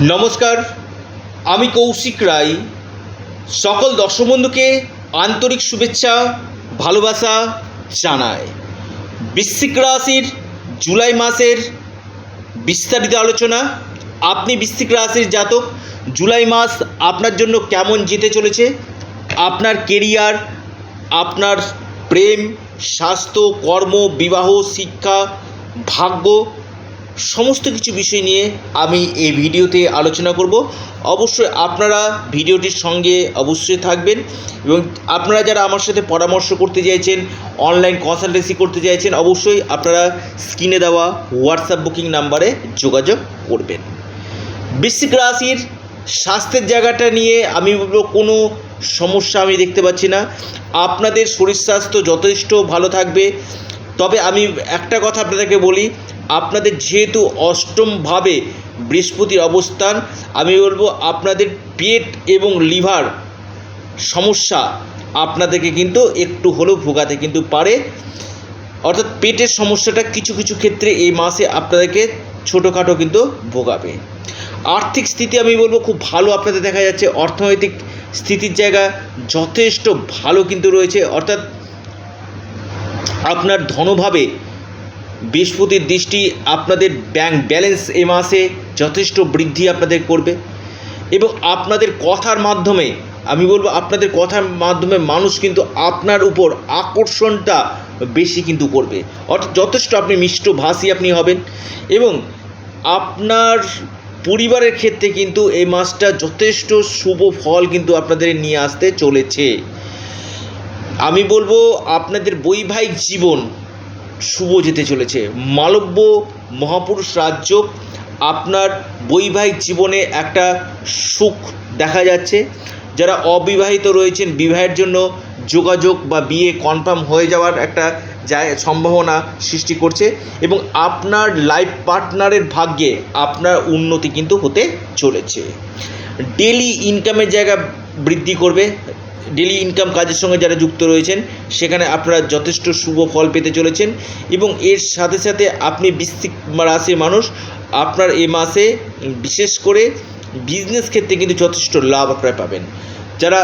নমস্কার, আমি কৌশিক রায়। সকল দর্শক বন্ধুকে আন্তরিক শুভেচ্ছা, ভালোবাসা জানাই। বৃশ্চিক রাশির জুলাই মাসের বিস্তারিত আলোচনা। আপনি বৃশ্চিক রাশির জাতক, জুলাই মাস আপনার জন্য কেমন যেতে চলেছে? আপনার কেরিয়ার, আপনার প্রেম, স্বাস্থ্য, কর্ম, বিবাহ, শিক্ষা, ভাগ্য সমস্ত কিছু বিষয় নিয়ে আমি এই ভিডিওতে আলোচনা করব। অবশ্যই আপনারা ভিডিওটির সঙ্গে অবশ্যই থাকবেন এবং আপনারা যারা আমার সাথে পরামর্শ করতে চাইছেন অনলাইন কনসালটেন্সি করতে চাইছেন, অবশ্যই আপনারা স্ক্রিনে দেওয়া হোয়াটসঅ্যাপ বুকিং নাম্বারে যোগাযোগ করবেন। বৃশ্চিক রাশির স্বাস্থ্যের জায়গাটা নিয়ে আমি কোনো সমস্যা আমি দেখতে পাচ্ছি না। আপনাদের শরীর স্বাস্থ্য যথেষ্ট ভালো থাকবে। তবে আমি একটা কথা আপনাদেরকে বলি, আপনাদের যেহেতু অষ্টমভাবে বৃহস্পতির অবস্থান, আমি বলব আপনাদের পেট এবং লিভার সমস্যা আপনাদেরকে কিন্তু একটু হলেও ভোগাতে কিন্তু পারে। অর্থাৎ পেটের সমস্যাটা কিছু কিছু ক্ষেত্রে এই মাসে আপনাদেরকে ছোটোখাটো কিন্তু ভোগাবে। আর্থিক স্থিতি আমি বলব খুব ভালো আপনাদের দেখা যাচ্ছে। অর্থনৈতিক স্থিতির জায়গা যথেষ্ট ভালো কিন্তু রয়েছে। অর্থাৎ আপনার ধনভাবে বৃহস্পতির দৃষ্টি আপনাদের ব্যাংক ব্যালেন্স এ মাসে যথেষ্ট বৃদ্ধি আপনাদের করবে। এবং আপনাদের কথার মাধ্যমে, আমি বলব আপনাদের কথার মাধ্যমে মানুষ কিন্তু আপনার উপর আকর্ষণটা বেশি কিন্তু করবে। অর্থাৎ যথেষ্ট আপনি মিষ্টভাষী আপনি হবেন। এবং আপনার পরিবারের ক্ষেত্রে কিন্তু এই মাসটা যথেষ্ট শুভ ফল কিন্তু আপনাদের নিয়ে আসতে চলেছে। আমি বলব আপনাদের বৈবাহিক জীবন শুভ যেতে চলেছে। মালব্য মহাপুরুষ রাজ্য, আপনার বৈবাহিক জীবনে একটা সুখ দেখা যাচ্ছে। যারা অবিবাহিত রয়েছেন, বিবাহের জন্য যোগাযোগ বা বিয়ে কনফার্ম হয়ে যাওয়ার একটা সম্ভাবনা সৃষ্টি করছে এবং আপনার লাইফ পার্টনারের ভাগ্যে আপনার উন্নতি কিন্তু হতে চলেছে। ডেলি ইনকামের জায়গা বৃদ্ধি করবে ডেলি ইনকাম কাজের সঙ্গে যারা যুক্ত রয়েছেন, সেখানে আপনারা যথেষ্ট শুভ ফল পেতে চলেছেন এবং এর সাথে সাথে আপনি বৃশ্চিক রাশির মানুষ, আপনার এ মাসে বিশেষ করে বিজনেস ক্ষেত্রে কিন্তু যথেষ্ট লাভ আপনারা পাবেন। যারা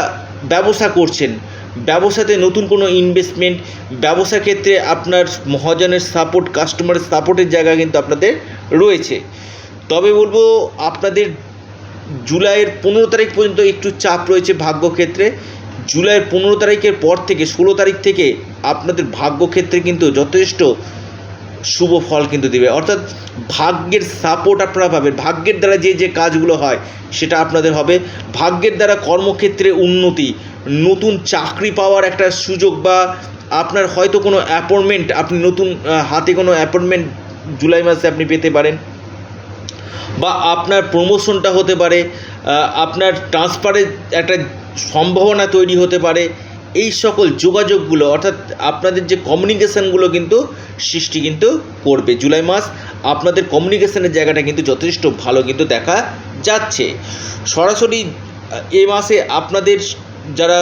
ব্যবসা করছেন, ব্যবসাতে নতুন কোনো ইনভেস্টমেন্ট ব্যবসা ক্ষেত্রে আপনার মহাজনের সাপোর্ট কাস্টমারের সাপোর্টের জায়গা কিন্তু আপনাদের রয়েছে। তবে বলব, আপনাদের জুলাইয়ের পনেরো তারিখ পর্যন্ত একটু চাপ রয়েছে ভাগ্যক্ষেত্রে জুলাইয়ের পনেরো তারিখের পর থেকে, ষোলো তারিখ থেকে আপনাদের ভাগ্যক্ষেত্রে কিন্তু যথেষ্ট শুভ ফল কিন্তু দেবে। অর্থাৎ ভাগ্যের সাপোর্ট আপনারা পাবেন। ভাগ্যের দ্বারা যে যে কাজগুলো হয়, সেটা আপনাদের হবে। ভাগ্যের দ্বারা কর্মক্ষেত্রে উন্নতি, নতুন চাকরি পাওয়ার একটা সুযোগ বা আপনার হয়তো কোনো অ্যাপয়েন্টমেন্ট আপনি নতুন হাতে কোনো অ্যাপয়েন্টমেন্ট জুলাই মাসে আপনি পেতে পারেন। বা আপনার প্রমোশনটা হতে পারে আপনার ট্রান্সফারের একটা সম্ভাবনা তৈরি হতে পারে, এই সকল যোগাযোগগুলো, অর্থাৎ আপনাদের যে কমিউনিকেশানগুলো কিন্তু সৃষ্টি কিন্তু করবে। জুলাই মাস আপনাদের কমিউনিকেশানের জায়গাটা কিন্তু যথেষ্ট ভালো কিন্তু দেখা যাচ্ছে। সরাসরি এ মাসে আপনাদের যারা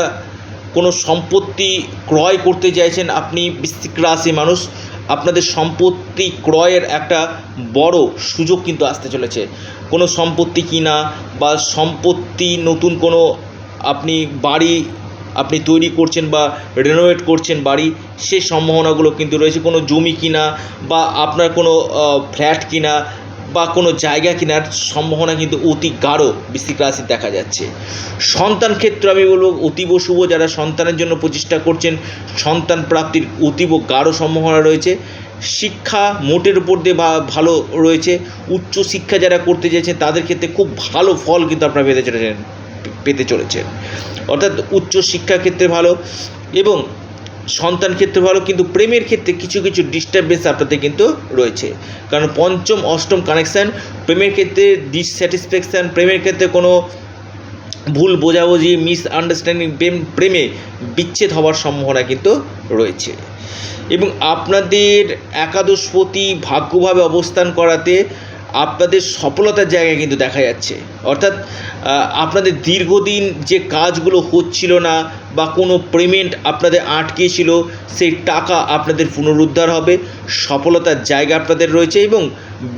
কোনো সম্পত্তি ক্রয় করতে চাইছেন, আপনি বৃশ্চিক রাশি মানুষ আপনাদের সম্পত্তি ক্রয়ের একটা বড় সুযোগ কিন্তু আসতে চলেছে। কোনো সম্পত্তি কিনা বা সম্পত্তি নতুন কোনো আপনি বাড়ি আপনি তৈরি করছেন বা রেনোভেট করছেন বাড়ি, সে সম্ভাবনাগুলো কিন্তু রয়েছে। কোনো জমি কিনা বা আপনার কোনো ফ্ল্যাট কিনা বা কোনো জায়গা কেনার সম্ভাবনা কিন্তু অতি গাঢ় বৃশ্চিক রাশির দেখা যাচ্ছে। সন্তান ক্ষেত্র আমি বলব অতীব শুভ, যারা সন্তানের জন্য প্রচেষ্টা করছেন, সন্তান প্রাপ্তির অতীব গাঢ় সম্ভাবনা রয়েছে। শিক্ষা মোটের উপর দিয়ে বা ভালো রয়েছে। উচ্চ শিক্ষা যারা করতে চাইছেন, তাদের ক্ষেত্রে খুব ভালো ফল কিন্তু আপনারা পেতে চলেছেন পেতে চলেছেন। অর্থাৎ উচ্চ শিক্ষা ক্ষেত্রে ভালো এবং সন্তান ক্ষেত্রে ভালো, কিন্তু প্রেমের ক্ষেত্রে কিছু কিছু ডিস্টারবেন্স আপনাদের কিন্তু রয়েছে। কারণ পঞ্চম, অষ্টম কানেকশান প্রেমের ক্ষেত্রে ডিসস্যাটিসফ্যাকশান প্রেমের ক্ষেত্রে কোনো ভুল বোঝাবুঝি মিস আন্ডারস্ট্যান্ডিং প্রেম, প্রেমে বিচ্ছেদ হওয়ার সম্ভাবনা কিন্তু রয়েছে। এবং আপনাদের একাদশপতি ভাগ্যভাবে অবস্থান করাতে আপনাদের সফলতার জায়গা কিন্তু দেখা যাচ্ছে। অর্থাৎ আপনাদের দীর্ঘদিন যে কাজগুলো হচ্ছিল না বা কোনো পেমেন্ট আপনাদের আটকে ছিল সেই টাকা আপনাদের পুনরুদ্ধার হবে, সফলতার জায়গা আপনাদের রয়েছে এবং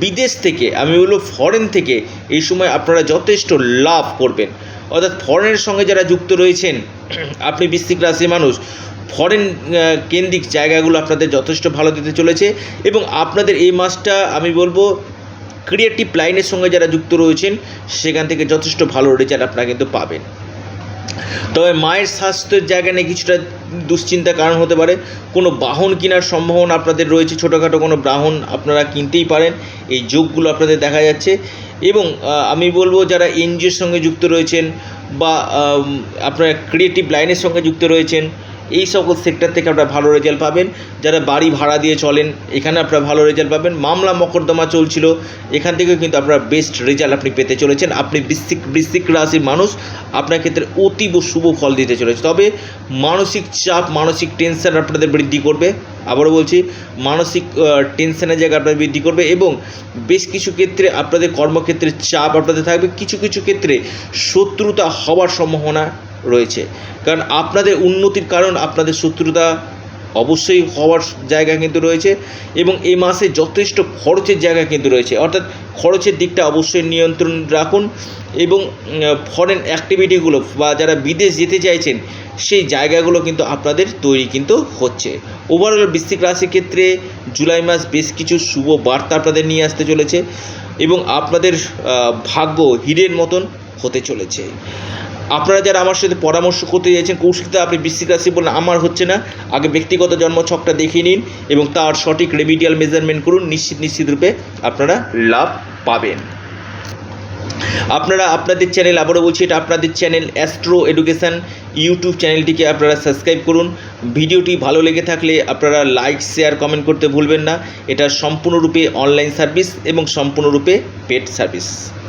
বিদেশ থেকে, আমি বলব ফরেন থেকে, এই সময় আপনারা যথেষ্ট লাভ করবেন। অর্থাৎ ফরেনের সঙ্গে যারা যুক্ত রয়েছেন, আপনি বৃশ্চিক রাশির মানুষ ফরেন কেন্দ্রিক জায়গাগুলো আপনাদের যথেষ্ট ভালো দিতে চলেছে এবং আপনাদের এই মাসটা, আমি বলব ক্রিয়েটিভ লাইনের সঙ্গে যারা যুক্ত রয়েছেন, সেখান থেকে যথেষ্ট ভালো রেজাল্ট আপনারা কিন্তু পাবেন। তবে মায়ের স্বাস্থ্যের জায়গা নিয়ে কিছুটা দুশ্চিন্তার কারণ হতে পারে। কোনো বাহন কেনার সম্ভাবনা আপনাদের রয়েছে, ছোটোখাটো কোনো বাহন আপনারা কিনতেই পারেন। এই যোগগুলো আপনাদের দেখা যাচ্ছে। এবং আমি বলব যারা এনজিওর সঙ্গে যুক্ত রয়েছেন বা আপনারা ক্রিয়েটিভ লাইনের সঙ্গে যুক্ত রয়েছেন এই সকল সেক্টর থেকে আপনারা ভালো রেজাল্ট পাবেন। যারা বাড়ি ভাড়া দিয়ে চলেন, এখানে আপনারা ভালো রেজাল্ট পাবেন। মামলা মকদ্দমা চলছিল, এখান থেকেও কিন্তু আপনারা বেস্ট রেজাল্ট আপনি পেতে চলেছেন। আপনি বৃশ্চিক বৃশ্চিক রাশির মানুষ, আপনার ক্ষেত্রে অতীব শুভ ফল দিতে চলেছে। তবে মানসিক চাপ, মানসিক টেনশন আপনাদের বৃদ্ধি করবে। আবারও বলছি, মানসিক টেনশনের জায়গা আপনাদের বৃদ্ধি করবে এবং বেশ কিছু ক্ষেত্রে আপনাদের কর্মক্ষেত্রে চাপ আপনাদের থাকবে। কিছু কিছু ক্ষেত্রে শত্রুতা হওয়ার সম্ভাবনা রয়েছে। কারণ আপনাদের উন্নতির কারণ আপনাদের শত্রুতা অবশ্যই হওয়ার জায়গা কিন্তু রয়েছে এবং এই মাসে যথেষ্ট খরচের জায়গা কিন্তু রয়েছে। অর্থাৎ খরচের দিকটা অবশ্যই নিয়ন্ত্রণ রাখুন এবং ফরেন অ্যাক্টিভিটিগুলো বা যারা বিদেশ যেতে চাইছেন, সেই জায়গাগুলো কিন্তু আপনাদের তৈরি কিন্তু হচ্ছে। ওভারঅল বৃশ্চিক রাশির ক্ষেত্রে জুলাই মাস বেশ কিছু শুভ বার্তা আপনাদের নিয়ে আসতে চলেছে এবং আপনাদের ভাগ্য হীরের মতন হতে চলেছে। আপনারা যারা আমার সাথে পরামর্শ করতে চাইছেন কৌশিকতা আপনি বৃশ্চিক রাশি বললেন আমার হচ্ছে না। আগে ব্যক্তিগত জন্মছকটা দেখিয়ে নিন এবং তার সঠিক রেমিডিয়াল মেজারমেন্ট করুন। নিশ্চিত নিশ্চিত রূপে আপনারা লাভ পাবেন। আপনারা আপনাদের চ্যানেল আবারও বলছি, এটা আপনাদের চ্যানেল অ্যাস্ট্রো এডুকেশান ইউটিউব চ্যানেলটিকে আপনারা সাবস্ক্রাইব করুন। ভিডিওটি ভালো লেগে থাকলে আপনারা লাইক শেয়ার কমেন্ট করতে ভুলবেন না। এটা সম্পূর্ণরূপে অনলাইন সার্ভিস এবং সম্পূর্ণরূপে পেড সার্ভিস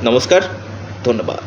নমস্কার, ধন্যবাদ।